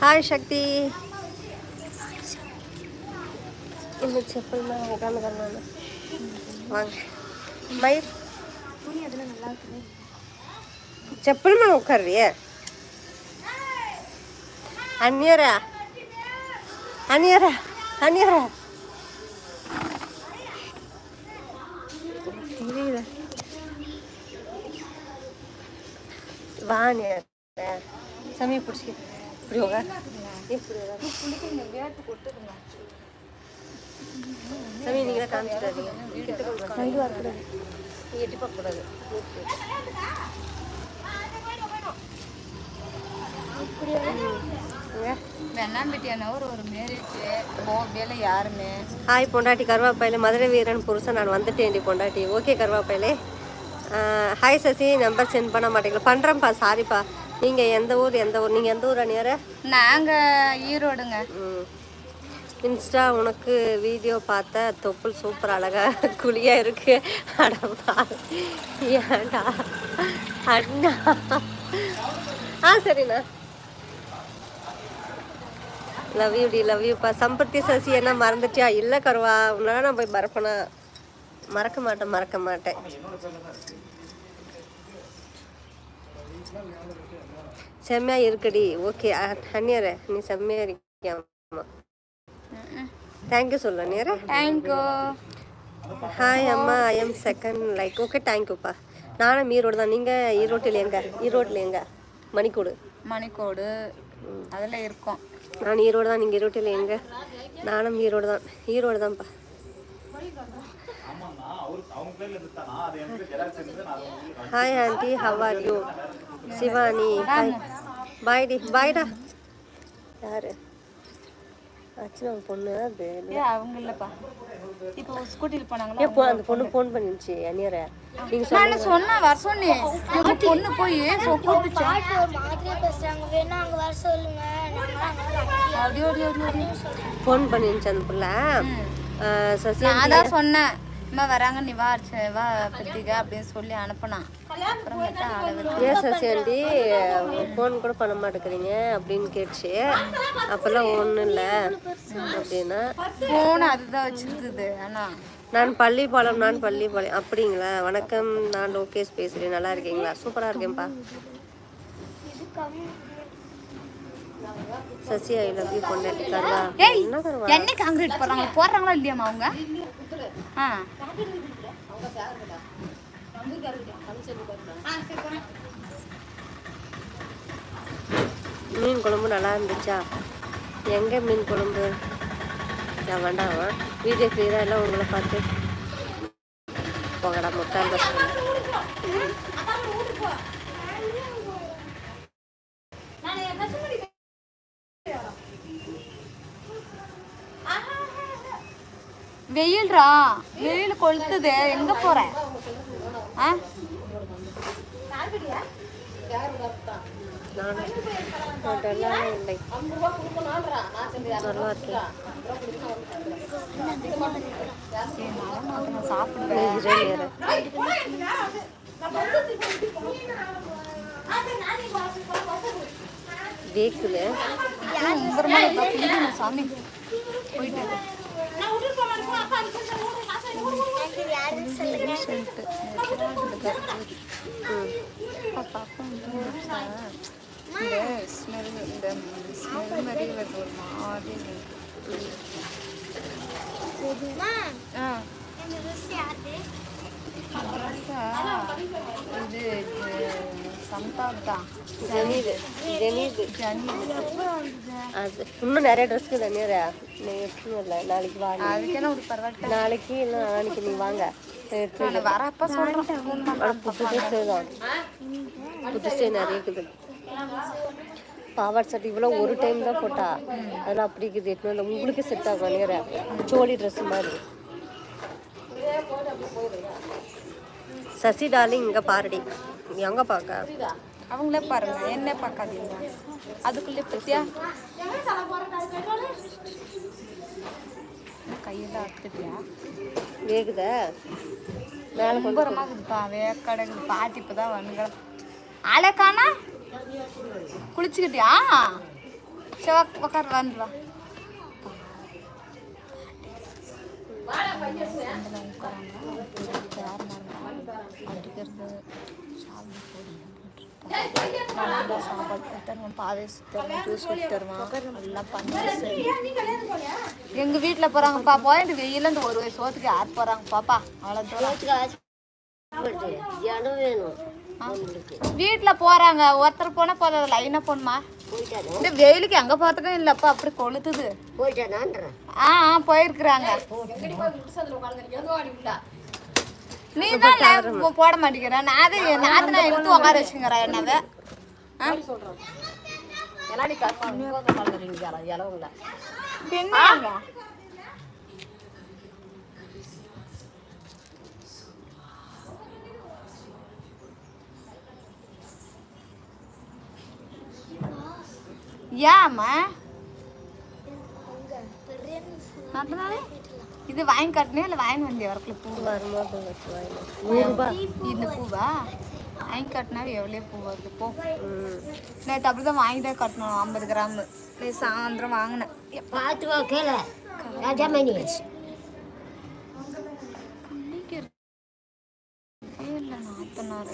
Hi சக்தி இந்த செப்பல் தான் உட்காந்துக்கிறேன் நான் வாங்க. மயிர். துணி அதெல்லாம் நல்லா இருக்குது செப்பல் மேலே உட்காருறியே? அந்நியரா அந்நியரா அந்நியரா தெரியல வா அந்நியரா சமய பிடிச்சி இப்படி உட்கா இப்படி உட்கா சமய நீங்க தான் காமிச்சிடாதீங்க எட்டி பார்க்கக்கூடாது. ஹாய் பொண்டாட்டி கருவாப்பையில. மதுரை வீரன் புருஷன் நான் வந்துட்டேன்டி பொண்டாட்டி. ஓகே கருவாப்பையிலே. ஹாய் சசி நம்பர் சென்ட் பண்ண மாட்டேங்களா? பண்ணுறேன்ப்பா சாரிப்பா நீங்கள் எந்த ஊர் எந்த ஊர் நீங்கள் எந்த ஊர் அணியார நாங்க ஈரோடுங்க. இன்ஸ்டா உனக்கு வீடியோ பார்த்த தொப்புள் சூப்பர் அழகா குழியா இருக்கு. அடப்பா ஏன்டா? அண்ணா. ஆ சரிண்ணா. லவ் யூ டி லவ் யூப்பா சம்பத்தி சசி என்ன மறந்துட்டியா? இல்லை கருவா உன்னால நான் போய் மறப்பனா மறக்க மாட்டேன் மறக்க மாட்டேன். செம்மையா இருக்குடி. ஓகே அந்நியரே நீ செம்மையா இருக்கியா தேங்க்யூ சொல்லு அந்நியரே தேங்க்யூ ஹாய் அம்மா I am second like okay தேங்க்யூப்பா நானும் ஈரோடு தான். நீங்கள் ஈரோட்டில் எங்க? ஈரோட்டில் எங்க? மணிக்கூடு. மணிக்கோடு. அதில் இருக்கோம். நான் ஈரோடு தான். நீங்கள் ஈரோட்டில் எங்க? நானும் ஈரோடு தான். ஈரோடு தான்ப்பா. Hi aunty how are you Shivani hi bye D பாய்டா யாரு? அர்ச்சனா பொண்ணு? அது அவங்க இல்லைப்பா. இப்போ ஸ்கூட்டியில் போனாங்களா? போ- அந்த பொண்ணு ஃபோன் பண்ணிருந்துச்சு அந்நியரை. நீங்கள் நான் சொன்னேன்? வர சொன்னேன். பொண்ணு போய் கூப்பிட்டுச்சு பாட்டு ஒரு மாதிரியா பேசுறாங்க. வேணா அங்க வர சொல்லுங்க. நாங்க அப்படி ஓடி ஓடி ஓடி ஃபோன் பண்ணிருந்துச்சு அந்த பிள்ளை. சசி நான் தான் சொன்னேன். அம்மா வராங்க நீ வா வா பிரித்திகா அப்படின்னு சொல்லி அனுப்புனான் ஏன் சசி ஆண்டி ஃபோன் கூட பண்ண மாட்டேங்கிறீங்க அப்படின்னு கேட்டுச்சு. அப்போல்லாம் ஒன்றும் இல்லை அப்படின்னா. ஃபோன் அதுதான் வச்சிருக்குது ஆனா நான் பள்ளிப்பாளையம் நான் பள்ளிப்பாளையம். அப்படிங்களா? வணக்கம் நான் லோகேஷ் பேசுகிறேன் நல்லா இருக்கீங்களா? சூப்பராக இருக்கேன்ப்பா. சசி ஐ லவ் யூ ஏய் என்ன கருவா என்ன காங்கிரீட் போடுறாங்க போடுறாங்களா இல்லையாம்மா அவங்க? ஆ. மீன் குழம்பு நல்லா இருந்துச்சா? எங்கே மீன் குழம்பு? நான் வேண்டாமா வீடியோ கிளியராக எல்லாம் உங்களை பார்த்து. போங்கடா முட்டாள் வெயில்ரா? வெயில் கொளுத்துது. எங்க போற? ஆ? சாப்பிடுவேன் சாமி போயிட்டு சொல்லிட்டு பாப்பாக்கும் இந்த ஸ்மெல் இந்த ஸ்மெல் மாதிரி வருது ஒரு மாதிரி ஆ. இது சம்தாப் தான் ஜெனிது அது இன்னும் நிறைய ட்ரெஸ் இருக்குது நேரா நீ எடுத்துன்னு வரல நாளைக்கு வா நீ. ஒரு பரவாயில்ல நாளைக்கு இல்லை நாளைக்கு நீ வாங்க வரப்ப சொல்றேன் ஆனால் புதுசு தான் புதுசு நிறைய இருக்குது பாவாடை சட்டை இவ்வளோ ஒரு டைம் தான் போட்டா அதெல்லாம் அப்படி இருக்குது எட்டு வந்து உங்களுக்கு செட் ஆகும் நேர சோழி ட்ரெஸ் மாதிரி சசி டார்லிங் இங்கே பாருடி. எங்கே பார்க்க அவங்களே பாருங்க என்ன பார்க்காதீங்க. அதுக்குள்ளே பத்தியா? கையில் அத்துட்டியா வேகுதா? மேலே கொண்டு மும்பரமாக இருக்குதுப்பா வேக்கடைக்கு பாட்டி இப்போ தான் ஆளே காணா? குளிச்சுக்கிட்டியா? உக்- உக்கார் வந்து வா. அடிக்கிறது சாப்பாடு தருவான் பாதை தருவான் ஜூஸ் தருவான் எல்லாம் பண்ணி சரி எங்கள் வீட்டில் போகிறாங்கப்பா போயிட்டு வெயிலேருந்து ஒரு வயசு சோத்துக்கு யார் போகிறாங்க பாப்பா. அவ்வளோ தூரம் வேணும் வீட்டில் போகிறாங்க ஒருத்தர் போனால் போதும் லைனாக போகணுமா இந்த வெயிலுக்கு எங்கே போகிறதுக்கும் இல்லைப்பா அப்படி கொளுத்துது. ஆ ஆ போயிருக்கிறாங்க. நீ தான் ல- போ- போட மாட்டேங்கிற. நான் அதை நாத்து நான் எடுத்து உட்கார வச்சுங்கிறேன் என்னவே பின்னாங்க ஏம்மா? அதனால இது வாங்கி கட்டினே இல்லை வாங்கி வந்தியா வரக்குள்ள பூ? வரும்போது இந்த பூவா? வாங்கி கட்டினா எவ்வளோ பூ வருது? போ. நேற்று அப்படி தான் வாங்கி தான் கட்டணும் ஐம்பது கிராம். சாயந்தரம் வாங்கினேன். பார்த்து வா கீழே ராஜாமணி இல்லை நாத்தனார்.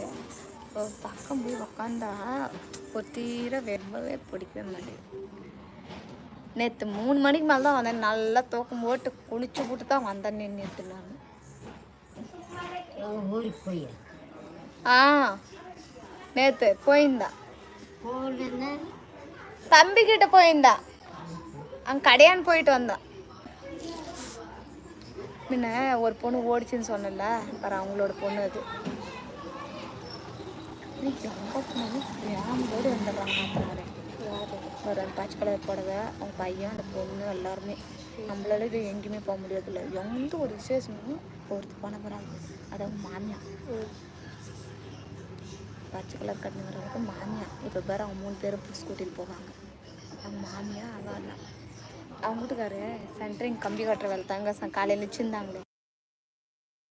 பக்கம் போய் உக்காந்தா ஒரு தீர வெம்பவே பிடிக்கவே மாட்டேங்குது. நேற்று மூணு மணிக்கு மேலே தான் வந்தேன். நல்லா தூக்கம் போட்டு குளிச்சு போட்டு தான் வந்தேன் நேற்று நான். ஊருக்கு போய் ஆ நேற்று போயிருந்தா. போகலன்னா? தம்பி கிட்ட போயிருந்தா. அங்கே கடையான்னு போயிட்டு வந்தான் முன்ன ஒரு பொண்ணு ஓடிச்சுன்னு சொன்னல பாரு அவங்களோட பொண்ணு அது. எங்கே போனாலும் ஃபேமிலியோடு வந்துடுறாங்க ஒரு பச்சை கலர் புடவை அவங்க பையன் அந்த பொண்ணு எல்லாருமே. நம்மளால இது எங்கேயுமே போக முடியாதுல்ல. எந்த ஒரு விசேஷமும் ஒருத்தர் போன வராது அது அவங்க மாமியா பச்சை கலர் கட்டின வரவங்க மாமியா இப்போ பேர் அவங்க மூணு பேரும் ஸ்கூட்டியில் போவாங்க. அவங்க மாமியா அவள் அவங்க வீட்டுக்காரு சென்டரிங் கம்பி கட்டுற வேலை தாங்க காலையில் வச்சுருந்தாங்களே